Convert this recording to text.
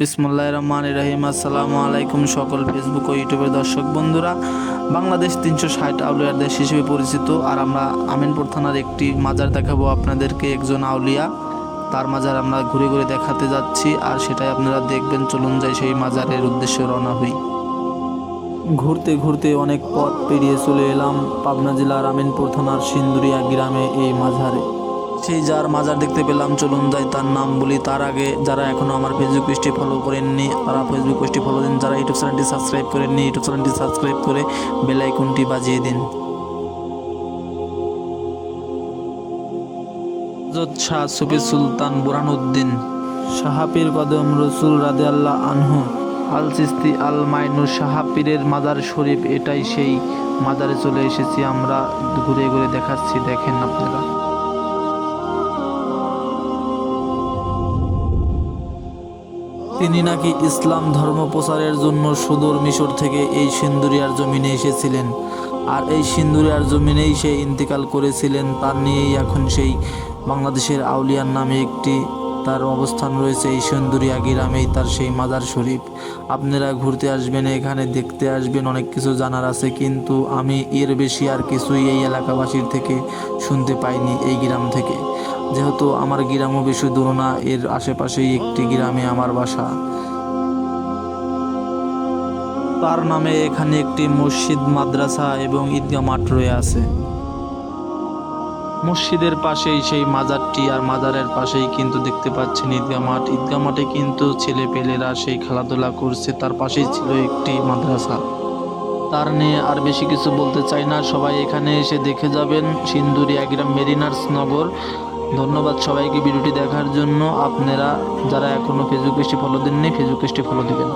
বিসমুল্লাহ রহমান রহিম। আসসালামু আলাইকুম সকল ফেসবুক ও ইউটিউবের দর্শক বন্ধুরা। বাংলাদেশ তিনশো ষাট আউলিয়ার দেশ হিসেবে পরিচিত। আর আমরা আমিনপুর থানার একটি মাজার দেখাবো আপনাদেরকে, একজন আউলিয়া। তার মাজার আমরা ঘুরে ঘুরে দেখাতে যাচ্ছি। আর সেটাই আপনারা দেখবেন। চলুন যাই সেই মাজারের উদ্দেশ্যে রওনা হই। ঘুরতে ঘুরতে অনেক পথ পেরিয়ে চলে এলাম পাবনা জেলার আমিনপুর থানার সিন্দুরিয়া গ্রামে এই মাজারে। সেই যার মাজার দেখতে পেলাম। চলুন যাই তার নাম বলি। তার আগে যারা এখনও আমার ফেসবুক পেজটি ফলো করেননি, তারা ফেসবুক পেজটি ফলো দিন। যারা ইউটিউব চ্যানেলটি সাবস্ক্রাইব করেননি ইউটিউব চ্যানেলটি সাবস্ক্রাইব করে বেল আইকনটি বাজিয়ে দিন। হজরত শাহ সুফি সুলতান বুরহানুদ্দিন শাহাপীর কদম রসুল রাদে আল্লাহ আনহু, আল সিস্তি আল মাইনুর শাহাপীরের মাজার শরীফ, এটাই সেই মাজারে চলে এসেছি। আমরা ঘুরে ঘুরে দেখাচ্ছি, দেখেন আপনারা। তিনি নাকি ইসলাম ধর্ম প্রচারের জন্য সুদূর মিশর থেকে এই সিন্দুরিয়ার জমিনে এসেছিলেন। আর এই সিন্দুরিয়ার জমিনেই সে ইন্তেকাল করেছিলেন তার নিয়েই এখন সেই বাংলাদেশের আউলিয়ার নামে একটি তার অবস্থান রয়েছে। এই সিন্দুরিয়া গ্রামেই তার সেই মাজার শরীফ। আপনারা ঘুরতে আসবেন, এখানে দেখতে আসবেন, অনেক কিছু জানার আছে। কিন্তু আমি এর বেশি আর কিছুই এই এলাকাবাসীর থেকে শুনতে পাইনি এই গ্রাম থেকে। যেহেতু আমার গ্রামও বেশি দূর না, এর আশেপাশেই একটি গ্রামে আমার বাসা। তার নামে এখানে একটি মসজিদ, মাদ্রাসা এবং ঈদগাহ মাঠ রয়ে আছে। মসজিদের পাশেই সেই মাজারটি আর মাজারের পাশেই কিন্তু দেখতে পাচ্ছেন ঈদগাহ মাঠ। ঈদগাহ মাঠে কিন্তু ছেলে পেলেরা সেই খেলাধুলা করছে, তার পাশেই ছিল একটি মাদ্রাসা। তার নিয়ে আর বেশি কিছু বলতে চাই না, সবাই এখানে এসে দেখে যাবেন। সিন্দুরি গ্রাম, মেরিনার্স নগর। ধন্যবাদ সবাইকে ভিডিওটি দেখার জন্য। আপনারা যারা এখনও ফেসবুক পেজটি ফলো দেননি ফেসবুক পেজটি ফলো দিবেন।